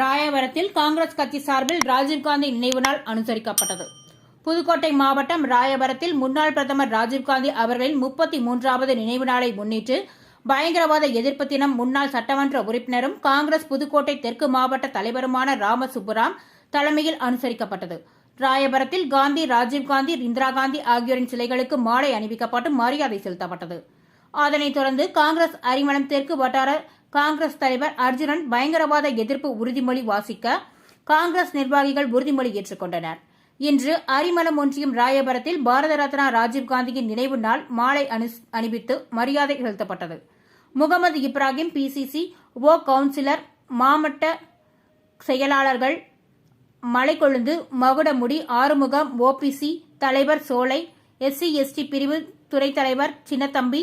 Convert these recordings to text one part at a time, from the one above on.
ராயவரத்தில் காங்கிரஸ் கட்சி சார்பில் ராஜீவ்காந்தி நினைவு நாள் அனுசரிக்கப்பட்டது. புதுக்கோட்டை மாவட்டம் ராயபரத்தில் முன்னாள் பிரதமர் ராஜீவ்காந்தி அவர்களின் முப்பத்தி மூன்றாவது நினைவு நாளை முன்னிட்டு பயங்கரவாத எதிர்ப்பு தினம் முன்னாள் சட்டமன்ற உறுப்பினரும் காங்கிரஸ் புதுக்கோட்டை தெற்கு மாவட்ட தலைவருமான ராம சுப்புராம் தலைமையில் அனுசரிக்கப்பட்டது. ராயபுரத்தில் காந்தி ராஜீவ்காந்தி இந்திரா காந்தி ஆகியோரின் சிலைகளுக்கு மாலை அணிவிக்கப்பட்டு மரியாதை செலுத்தப்பட்டது. அதனைத் தொடர்ந்து காங்கிரஸ் அரிமளம் தெற்கு வட்டார காங்கிரஸ் தலைவர் அர்ஜுனன் பயங்கரவாத எதிர்ப்பு உறுதிமொழி வாசிக்க காங்கிரஸ் நிர்வாகிகள் உறுதிமொழி ஏற்றுக்கொண்டனர். இன்று அரிமளம் ஒன்றியம் ராயபுரத்தில் பாரத ரத்னா ராஜீவ்காந்தியின் நினைவு நாள் மாலை அணிவித்து மரியாதை செலுத்தப்பட்டது. முகமது இப்ராஹிம் பிசிசி ஓ கவுன்சிலர் மாவட்ட செயலாளர்கள் மலைக்கொழுந்து மகுடமுடி ஆறுமுகம் ஓபிசி தலைவர் சோலை எஸ்சி எஸ்டி பிரிவு துறை தலைவர் சின்னத்தம்பி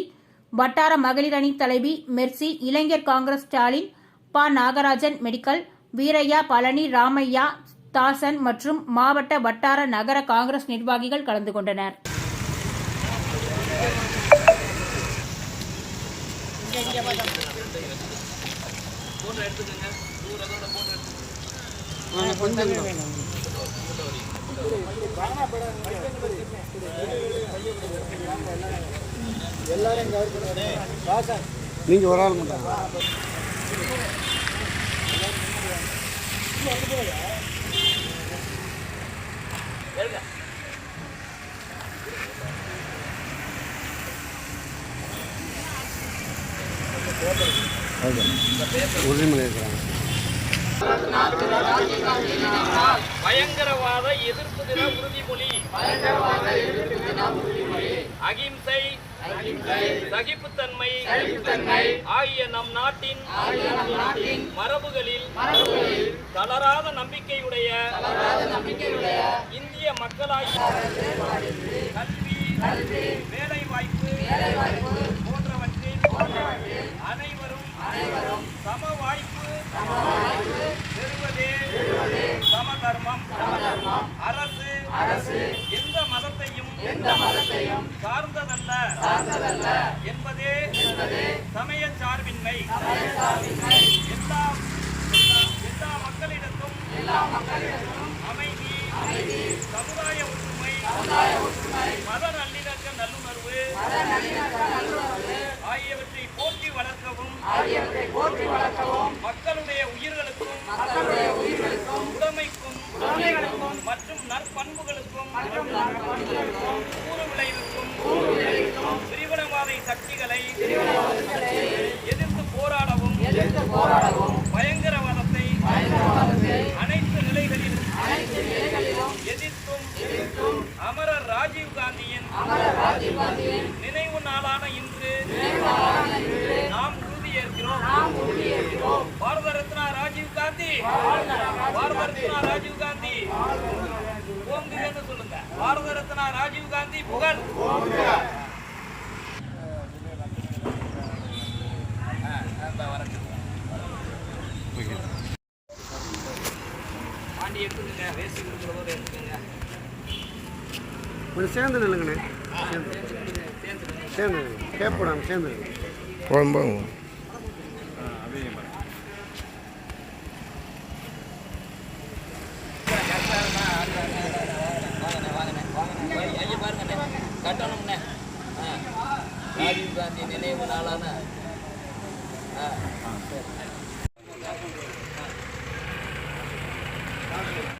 வட்டார மகளிர் அணி தலைவி மெர்சி இளைஞர் காங்கிரஸ் ஸ்டாலின் ப. நாகராஜன் மெடிக்கல் வீரையா பழனி ராமையா தாசன் மற்றும் மாவட்ட வட்டார நகர காங்கிரஸ் நிர்வாகிகள் கலந்து கொண்டனர். நீங்கள் ஒரு ஆள் மாட்டாங்க உறுதிமொழி. இருக்கிறாங்க பயங்கரவாத எதிர்ப்பு தின உறுதிமொழி. அகிம்சை சகிப்புத்தன்மை ஆகிய நம் நாட்டின் மரபுகளில் தளராத நம்பிக்கையுடைய இந்திய மக்களாகி சார்ந்ததல்ல சார்ந்ததல்ல என்பதே என்பதே சமய சார்பின்மை எல்லா எல்லா- எல்லா மக்களிடத்தும் எல்லா மக்களிடத்தும் அமைதி அமைதி. சமுதாய ஒற்றுமை சமுதாய ஒற்றுமை. மத நல்லிணக்க நல்லுணர்வு ஆகியவற்றை போற்றி வளர்க்கவும் ஆகியவற்றை போற்றி வளர்க்கவும் மக்களுடைய உயிர்களுக்கும் மக்களுடைய உயிர்களுக்கும் உடைமைக்கும் உடைமைகளுக்கும் மற்றும் நற்பண்புகளுக்கும் மற்றும் சக்திகளை எதிர்த்து போராடவும் போராடவும் பயங்கரவாதத்தை அனைத்து நிலைகளிலும் எதிர்த்தும் அமரர் ராஜீவ் காந்தியின் நினைவு நாளான இன்று நாம் உறுதியேற்கிறோம். நாம் உறுதியேற்கிறோம் பாரத ரத்னா ராஜீவ் காந்தி பாரத ரத்னா ராஜீவ் காந்தி. ஓங்குகன்னு சொல்லுங்க. பாரத ரத்னா ராஜீவ் காந்தி புகழ். பாண்டி எடுத்துக்கங்க வேஸ்ட் இருக்கிறதோட எடுத்துக்கங்க. கொஞ்சம் சேர்ந்து நில்லுங்கண்ணே. சேர்ந்து சேர்ந்து கேப் போடாமல் சேர்ந்து கட்டணும்ண்ணே ஆ. ராஜீவ் காந்தி நினைவு நாளான